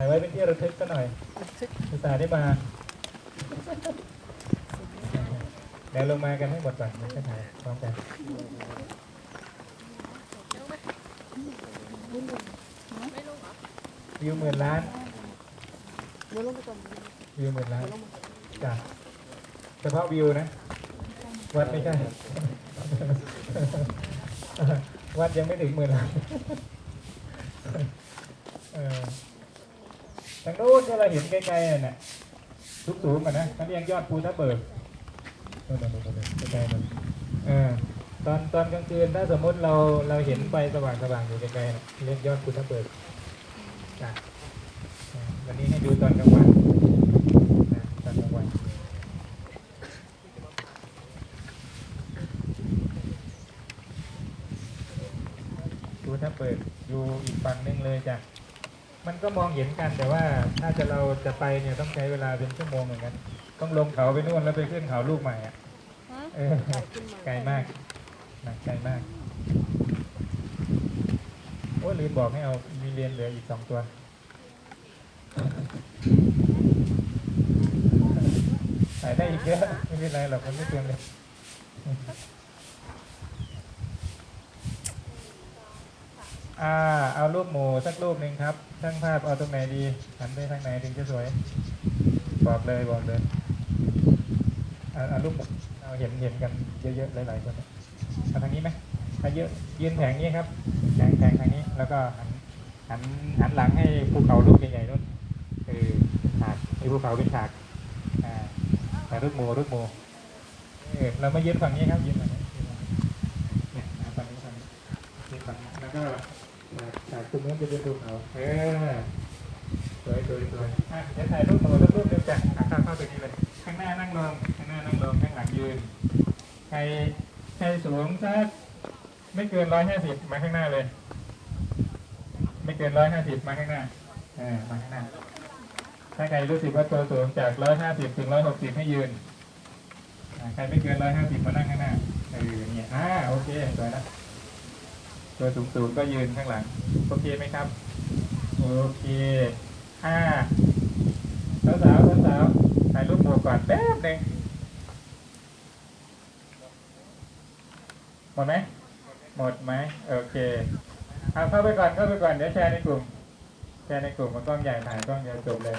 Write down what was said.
ถ่ายไว้เป็นที่ระทึกซะหน่อยอุตส่าห์ได้มาเดี๋ยวลงมากันให้หมดก่อนแล้วก็ถ่ายพร้อมกันวิวหมื่นล้านเดี๋ยวลงไปก่อนวิวหมื่นล้านจ้ะเฉพาะวิวนะ วัดไม่ใช่ วัดยังไม่ถึงหมื่นล้านเออ ทางโน้นที่เราเห็นไกลๆน่ะสูงสูงๆอะนะเขาเรียกยอดภูทับเบิกโน่นๆๆๆไกลๆมันเออตอนตอนกลางคืนถ้าสมมติเราเราเห็นไฟสว่างๆอยู่ไกลๆเรียกยอดภูทับเบิกจ้ะวันนี้ให้ดูตอนกลางวันนะตอนกลางวันดูถ้าเปิดอยู่อีกฝั่งหนึงเลยจ้ะ มันก็มองเห็นกันแต่ว่าถ้าจะเราจะไปเนี่ยต้องใช้เวลาเป็นชั่วโมงเหมือนกัน ต้องลงเขาไปนู่นแล้วไปขึ้นเขาลูกใหม่อะฮะเออขึ้นมาไกลมากนะไกลมากโอ้ลืมบอกให้เอามีเรียนเหลืออีกสองตัวใส่ได้อีกเยอะไม่เป็นไรหรอกมันไม่เกินเลย อ่าเอารูปหมูสักรูปหนึ่งครับช่างภาพเอาตรงไหนดีหันไปทางไหนถึงจะสวย บอกเลยบอกเลยเอาเอารูปหมูเอาเห็นเห็นกันเยอะๆหลายๆคนเอาทางนี้ไหมถ้าเยอะยืนแผงนี้ครับแผงแผงทางนี้แล้วก็หันหันหันหลังให้ภูเขาลูกใหญ่ๆนู่นคือฉากไอ้ภูเขาเป็นฉากอ่าแต่รูปหมูรูปหมูเออเรามายืนฝั่งนี้ครับยืนฝั่งนี้ยืนฝั่ง นี้เนี่ยเอาฝั่งนี้ฝั่งนี้ยืนฝั่งนี้แล้วก็ฉากตรงนู้นจะเป็นภูเขาเออสวยสวยสวยอะเดี๋ยวถ่ายรูปหนูสักรูปหนึงจ้ะอะเข้าเข้าไปนี่เลยข้างหน้านั่งลงข้างหน้านั่งลงข้างหลังยืนใครใครสูงสักไม่เกินร้อยห้าสิบมาข้างหน้าเลย ไม่เกินร้อยห้าสิบมาข้างหน้าเออมาข้างหน้าถ้าใครรู้สึกว่าตัวสูงจากร้อยห้าสิบถึงร้อยหกสิบให้ยืนใครไม่เกินร้อยห้าสิบมานั่งข้างหน้าเออเนี่ยอ่าโอเคสวยนะ ตัวสูงสูงก็ยืนข้างหลัง โอเคไหมครับ โอเคห้าสาวสาวสาวสาวๆถ่ายรูปหมู่ก่อนแป๊บหนึ่งหมดไหมหมดไหมโอเคเอาเข้าไปก่อนเข้าไปก่อนเดี๋ยวแชร์ในกลุ่ม แชร์ในกลุ่มมันกล้องใหญ่ถ่ายกล้องเดียวจบเลย